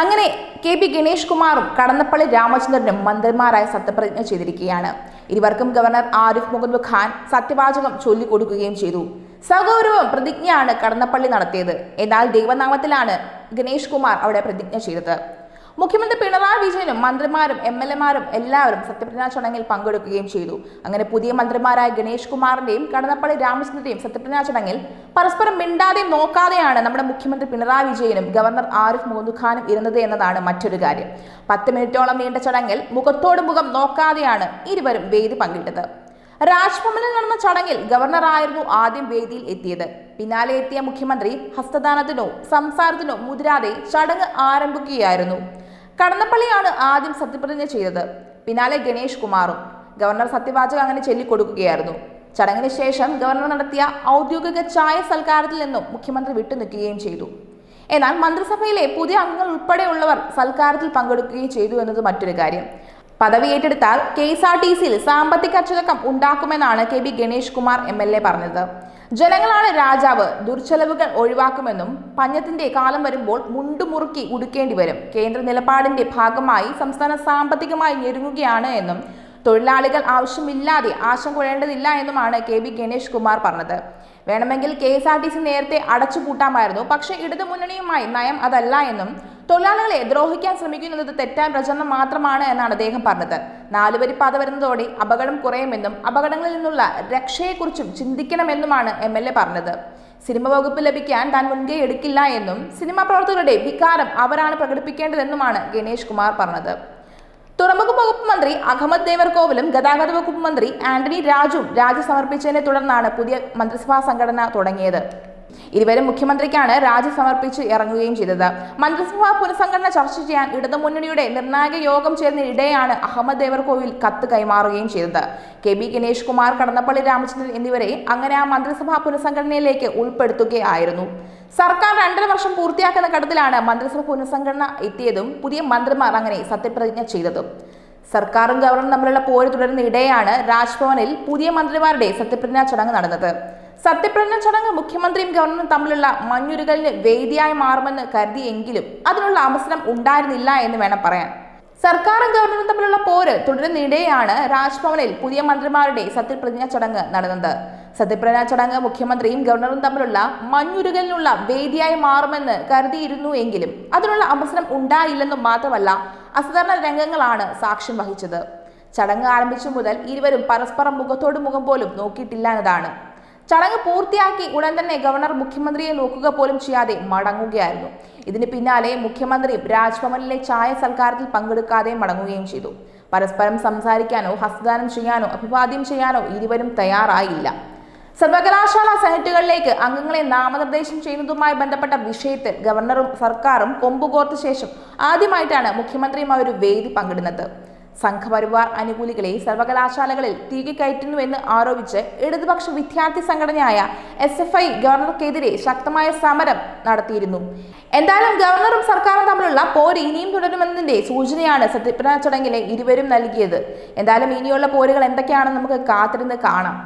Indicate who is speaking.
Speaker 1: അങ്ങനെ K P Ganesh കുമാറും കടന്നപ്പള്ളി രാമചന്ദ്രനും മന്ത്രിമാരായി സത്യപ്രതിജ്ഞ ചെയ്തിരിക്കുകയാണ്. ഇരുവർക്കും ഗവർണർ ആരിഫ് മുഹമ്മദ് ഖാൻ സത്യവാചകം ചൊല്ലിക്കൊടുക്കുകയും ചെയ്തു. സഗൗരവം പ്രതിജ്ഞയാണ് കടന്നപ്പള്ളി നടത്തിയത്. എന്നാൽ ദൈവനാമത്തിലാണ് ഗണേഷ് കുമാർ അവിടെ പ്രതിജ്ഞ ചെയ്തത്. മുഖ്യമന്ത്രി പിണറായി വിജയനും മന്ത്രിമാരും എം എൽ എമാരും എല്ലാവരും സത്യപ്രതിജ്ഞാ ചടങ്ങിൽ പങ്കെടുക്കുകയും ചെയ്തു. അങ്ങനെ പുതിയ മന്ത്രിമാരായ ഗണേഷ് കുമാറിന്റെയും കടന്നപ്പള്ളി രാമചന്ദ്രന്റെയും സത്യപ്രതിജ്ഞാ ചടങ്ങിൽ പരസ്പരം മിണ്ടാതെ നോക്കാതെയാണ് നമ്മുടെ മുഖ്യമന്ത്രി പിണറായി വിജയനും ഗവർണർ ആരിഫ് മുഹമ്മദ് ഖാനും ഇരുന്നത് എന്നതാണ് മറ്റൊരു കാര്യം. പത്ത് മിനിറ്റോളം നീണ്ട ചടങ്ങിൽ മുഖത്തോട് മുഖം നോക്കാതെയാണ് ഇരുവരും വേദി പങ്കിട്ടത്. രാജ്ഭവനിൽ നടന്ന ചടങ്ങിൽ ഗവർണറായിരുന്നു ആദ്യം വേദിയിൽ എത്തിയത്. പിന്നാലെ എത്തിയ മുഖ്യമന്ത്രി ഹസ്തദാനത്തിനോ സംസാരത്തിനോ മുതിരാതെ ചടങ്ങ് ആരംഭിക്കുകയായിരുന്നു. കടന്നപ്പള്ളിയാണ് ആദ്യം സത്യപ്രതിജ്ഞ ചെയ്തത്. പിന്നാലെ ഗണേഷ് കുമാറും. ഗവർണർ സത്യവാചകം അങ്ങനെ ചൊല്ലിക്കൊടുക്കുകയായിരുന്നു. ചടങ്ങിന് ശേഷം ഗവർണർ നടത്തിയ ഔദ്യോഗിക ചായ സൽക്കാരത്തിൽ നിന്നും മുഖ്യമന്ത്രി വിട്ടുനിൽക്കുകയും ചെയ്തു. എന്നാൽ മന്ത്രിസഭയിലെ പുതിയ അംഗങ്ങൾ ഉൾപ്പെടെയുള്ളവർ സൽക്കാരത്തിൽ പങ്കെടുക്കുകയും ചെയ്തു എന്നത് മറ്റൊരു കാര്യം. പദവി ഏറ്റെടുത്താൽ കെ എസ് ആർ ടി സിയിൽ സാമ്പത്തിക അച്ചടക്കം ഉണ്ടാക്കുമെന്നാണ് K B Ganesh Kumar M L A പറഞ്ഞത്. ജനങ്ങളാണ് രാജാവ്. ദുർച്ചെലവുകൾ ഒഴിവാക്കുമെന്നും പഞ്ഞത്തിന്റെ കാലം വരുമ്പോൾ മുണ്ടുമുറുക്കി ഉടുക്കേണ്ടി വരും. കേന്ദ്ര നിലപാടിന്റെ ഭാഗമായി സംസ്ഥാനം സാമ്പത്തികമായി ഞെരുങ്ങുകയാണ് എന്നും തൊഴിലാളികൾ ആവശ്യമില്ലാതെ ആശങ്ക എന്നുമാണ് കെ ബി ഗണേഷ് കുമാർ പറഞ്ഞത്. വേണമെങ്കിൽ K S R T C നേരത്തെ അടച്ചുപൂട്ടാമായിരുന്നു. പക്ഷേ ഇടതുമുന്നണിയുമായി നയം അതല്ല എന്നും തൊഴിലാളികളെ ദ്രോഹിക്കാൻ ശ്രമിക്കുന്നത് തെറ്റായ പ്രചരണം മാത്രമാണ് എന്നാണ് അദ്ദേഹം പറഞ്ഞത്. നാലുവരി പാത വരുന്നതോടെ അപകടം കുറയുമെന്നും അപകടങ്ങളിൽ നിന്നുള്ള രക്ഷയെക്കുറിച്ചും ചിന്തിക്കണമെന്നുമാണ് എം എൽ എ പറഞ്ഞത്. സിനിമ വകുപ്പ് ലഭിക്കാൻ താൻ മുൻകൈ എടുക്കില്ല എന്നും സിനിമാ പ്രവർത്തകരുടെ വികാരം അവരാണ് പ്രകടിപ്പിക്കേണ്ടതെന്നുമാണ് ഗണേഷ് കുമാർ പറഞ്ഞത്. തുറമുഖ വകുപ്പ് മന്ത്രി അഹമ്മദ് ദേവർകോവിലും ഗതാഗത വകുപ്പ് മന്ത്രി ആന്റണി രാജുവും രാജി സമർപ്പിച്ചതിനെ തുടർന്നാണ് പുതിയ മന്ത്രിസഭാ സംഘടന തുടങ്ങിയത്. ഇരുവരും മുഖ്യമന്ത്രിക്കാണ് രാജി സമർപ്പിച്ച് ഇറങ്ങുകയും ചെയ്തത്. മന്ത്രിസഭാ പുനഃസംഘടന ചർച്ച ചെയ്യാൻ ഇടതുമുന്നണിയുടെ നിർണായക യോഗം ചേർന്നിടെയാണ് അഹമ്മദ് ദേവർകോവിൽ കത്ത് കൈമാറുകയും ചെയ്തത്. കെ ബി ഗണേഷ് കുമാർ കടന്നപ്പള്ളി രാമചന്ദ്രൻ എന്നിവരെ അങ്ങനെ ആ മന്ത്രിസഭാ പുനഃസംഘടനയിലേക്ക് ഉൾപ്പെടുത്തുകയായിരുന്നു. സർക്കാർ രണ്ടര വർഷം പൂർത്തിയാക്കുന്ന ഘട്ടത്തിലാണ് മന്ത്രിസഭ പുനഃസംഘടന എത്തിയതും പുതിയ മന്ത്രിമാർ അങ്ങനെ സത്യപ്രതിജ്ഞ ചെയ്തതും. സർക്കാരും ഗവർണറും തമ്മിലുള്ള പോര് തുടരുന്ന ഇടെയാണ് രാജ്ഭവനിൽ പുതിയ മന്ത്രിമാരുടെ സത്യപ്രതിജ്ഞാ ചടങ്ങ് നടന്നത്. സത്യപ്രതിജ്ഞ ചടങ്ങ് മുഖ്യമന്ത്രിയും ഗവർണറും തമ്മിലുള്ള മഞ്ഞുരുകലിന് വേദിയായി മാറുമെന്ന് കരുതിയെങ്കിലും അതിനുള്ള അവസരം ഉണ്ടായിരുന്നില്ല എന്ന് വേണം പറയാൻ. സർക്കാരും ഗവർണറും തമ്മിലുള്ള പോര് തുടരുന്നിടെയാണ് രാജ്ഭവനിൽ പുതിയ മന്ത്രിമാരുടെ സത്യപ്രതിജ്ഞാ ചടങ്ങ് നടന്നത്. സത്യപ്രതിജ്ഞാ ചടങ്ങ് മുഖ്യമന്ത്രിയും ഗവർണറും തമ്മിലുള്ള മഞ്ഞുരുകലിനുള്ള വേദിയായി മാറുമെന്ന് കരുതിയിരുന്നു എങ്കിലും അതിനുള്ള അവസരം ഉണ്ടായില്ലെന്നും മാത്രമല്ല അസാധാരണ രംഗങ്ങളാണ് സാക്ഷ്യം വഹിച്ചത്. ചടങ്ങ് ആരംഭിച്ചു മുതൽ ഇരുവരും പരസ്പരം മുഖത്തോട് മുഖം പോലും നോക്കിയിട്ടില്ല എന്നതാണ് ചടങ്ങ് പൂർത്തിയാക്കി ഉടൻ തന്നെ ഗവർണർ മുഖ്യമന്ത്രിയെ നോക്കുക പോലും ചെയ്യാതെ മടങ്ങുകയായിരുന്നു. ഇതിന് പിന്നാലെ മുഖ്യമന്ത്രിയും രാജ്ഭവനിലെ ചായ സൽക്കാരത്തിൽ പങ്കെടുക്കാതെ മടങ്ങുകയും ചെയ്തു. പരസ്പരം സംസാരിക്കാനോ ഹസ്തദാനം ചെയ്യാനോ അഭിവാദ്യം ചെയ്യാനോ ഇരുവരും തയ്യാറായില്ല. സർവകലാശാല സെനറ്റുകളിലേക്ക് അംഗങ്ങളെ നാമനിർദ്ദേശം ചെയ്യുന്നതുമായി ബന്ധപ്പെട്ട വിഷയത്തിൽ ഗവർണറും സർക്കാരും കൊമ്പുകോർത്ത ശേഷം ആദ്യമായിട്ടാണ് മുഖ്യമന്ത്രിയുമായി ഒരു വേദി പങ്കിടുന്നത്. സംഘപരിവാർ അനുകൂലികളെ സർവകലാശാലകളിൽ തിരികെ കയറ്റുന്നുവെന്ന് ആരോപിച്ച് ഇടതുപക്ഷ വിദ്യാർത്ഥി സംഘടനയായ എസ് എഫ് ഐ ഗവർണർക്കെതിരെ ശക്തമായ സമരം നടത്തിയിരുന്നു. എന്തായാലും ഗവർണറും സർക്കാരും തമ്മിലുള്ള പോര് ഇനിയും തുടരുമെന്നതിന്റെ സൂചനയാണ് സത്യപ്രതിജ്ഞാ ചടങ്ങിലെ ഇരുവരും നൽകിയത്. എന്തായാലും ഇനിയുള്ള പോരുകൾ എന്തൊക്കെയാണെന്ന് നമുക്ക് കാത്തിരുന്ന് കാണാം.